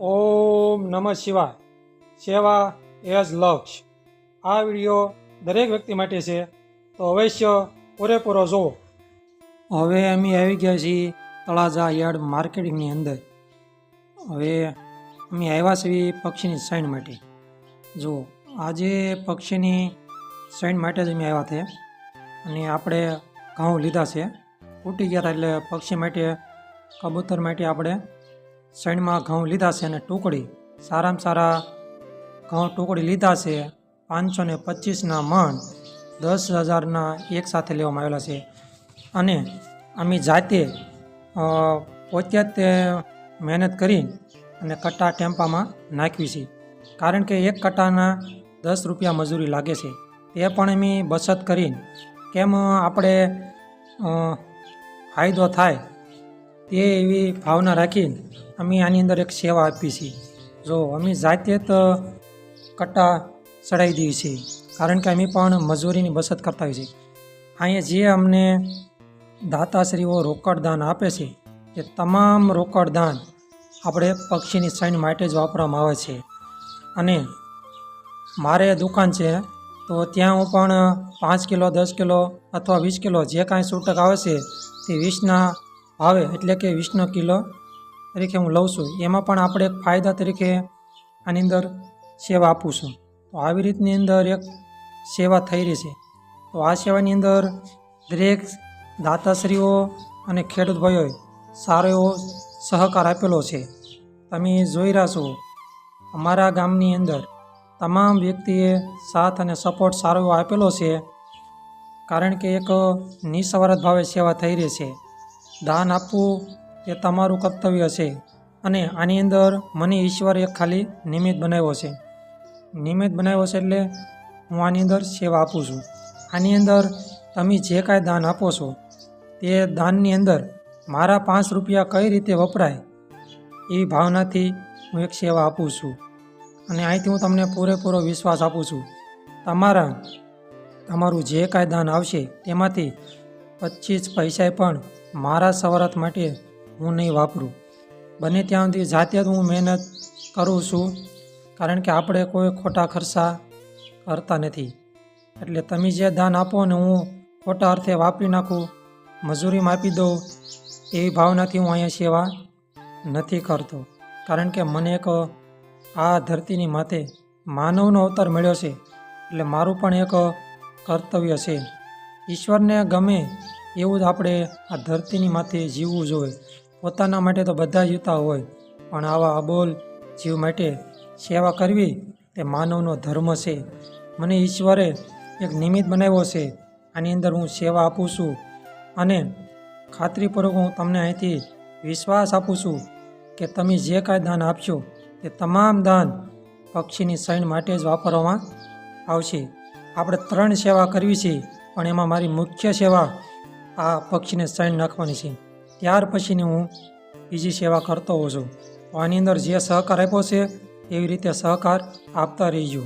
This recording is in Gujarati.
ઓમ નમઃ શિવાય. સેવા એઝ લક્ષ આ વીડિયો દરેક વ્યક્તિ માટે છે. તો અવશ્ય પૂરેપૂરો જુઓ હવે અમે આવી ગયા છીએ તળાજા યાર્ડ માર્કેટિંગની અંદર. હવે અમે આવ્યા છીએ પક્ષીની સાઈન માટે. જુઓ આજે પક્ષીની સાઈન માટે જ અમે આવ્યા છે. અને આપણે ઘઉં લીધા છે. ફૂટી ગયા હતા એટલે પક્ષી માટે, કબૂતર માટે આપણે સાઈડમાં ઘઉં લીધા છે અને ટુકડી, સારામાં સારા ઘઉં ટુકડી લીધા છે, પાંચસો ને પચીસના મણ દસ હજારના એક સાથે લેવામાં આવેલા છે. અને અમે જાતે પોતે તે મહેનત કરી અને કટ્ટા ટેમ્પામાં નાખવી છે. કારણ કે એક કટ્ટાના દસ રૂપિયા મજૂરી લાગે છે. તે પણ અમે બચત કરી કેમ આપણે ફાયદો થાય તે એવી ભાવના રાખીને અમે આની અંદર એક સેવા આપી છીએ જો અમે જાતે જ કટ્ટા ચડાવી દઈએ છીએ. કારણ કે અમે પણ મજૂરીની બચત કરતા હોઈએ છીએ. અહીંયા જે અમને દાતાશ્રીઓ રોકડ દાન આપે છે, એ તમામ રોકડ દાન આપણે પક્ષીની સાઈન માટે જ વાપરવામાં આવે છે. અને મારે દુકાન છે, તો ત્યાં હું પણ પાંચ કિલો, દસ કિલો અથવા વીસ કિલો જે કાંઈ છૂટક આવે છે, તે વીસના ભાવે એટલે કે વીસનો કિલો તરીકે હું લઉં છું. એમાં પણ આપણે એક ફાયદા તરીકે આની અંદર સેવા આપું છું. તો આવી રીતની અંદર એક સેવા થઈ રહી છે. તો આ સેવાની અંદર દરેક દાતાશ્રીઓ અને ખેડૂત ભાઈઓએ સારો એવો સહકાર આપેલો છે. તમે જોઈ રહ્યા છો, અમારા ગામની અંદર તમામ વ્યક્તિએ સાથ અને સપોર્ટ સારો એવો આપેલો છે, કારણ કે એક નિસ્વાર્થ ભાવે સેવા થઈ રહી છે. દાન આપવું એ તમારું કર્તવ્ય છે અને આની અંદર મને ઈશ્વર એક ખાલી નિમિત્ત બનાવ્યો છે. નિમિત્ત બનાવ્યો છે એટલે હું આની અંદર સેવા આપું છું. આની અંદર તમે જે કાંઈ દાન આપો છો, તે દાનની અંદર મારા પાંચ રૂપિયા કઈ રીતે વપરાય એવી ભાવનાથી હું એક સેવા આપું છું. અને અહીંથી હું તમને પૂરેપૂરો વિશ્વાસ આપું છું. તમારા, તમારું જે કાંઈ દાન આવશે, તેમાંથી પચીસ પૈસા પણ મારા સવરત માટે હું નહીં વાપરું. બને ત્યાં સુધી જાતે જ હું મહેનત કરું છું, કારણ કે આપણે કોઈ ખોટા ખર્ચા કરતા નથી. એટલે તમે જે દાન આપો ને હું ખોટા અર્થે વાપરી નાખું મજૂરીમાં આપી દઉં એવી ભાવનાથી હું અહીંયા સેવા નથી કરતો. કારણ કે મને એક આ ધરતીની માથે માનવનો અવતાર મળ્યો છે, એટલે મારું પણ એક કર્તવ્ય છે. ઈશ્વરને ગમે એવું જ આપણે આ ધરતીની માથે જીવવું જોઈએ. પોતાના માટે તો બધા યુતા હોય, પણ આવા અબોલ જીવ માટે સેવા કરવી તે માનવનો ધર્મ છે. મને ઈશ્વરે એક નિમિત્ત બનાવ્યો છે. આની અંદર હું સેવા આપું છું અને ખાતરીપૂર્વક હું તમને અહીંથી વિશ્વાસ આપું છું કે તમે જે કાંઈ દાન આપશો તે તમામ દાન પક્ષીની સૈન માટે જ વાપરવામાં આવશે. આપણે ત્રણ સેવા કરવી છે, પણ એમાં મારી મુખ્ય સેવા આ પક્ષીને સૈન નાખવાની છે. ત્યાર પછીની હું બીજી સેવા કરતો હોઉં છું. આની અંદર જે સહકાર આપ્યો છે, એવી રીતે સહકાર આપતા રહીજો.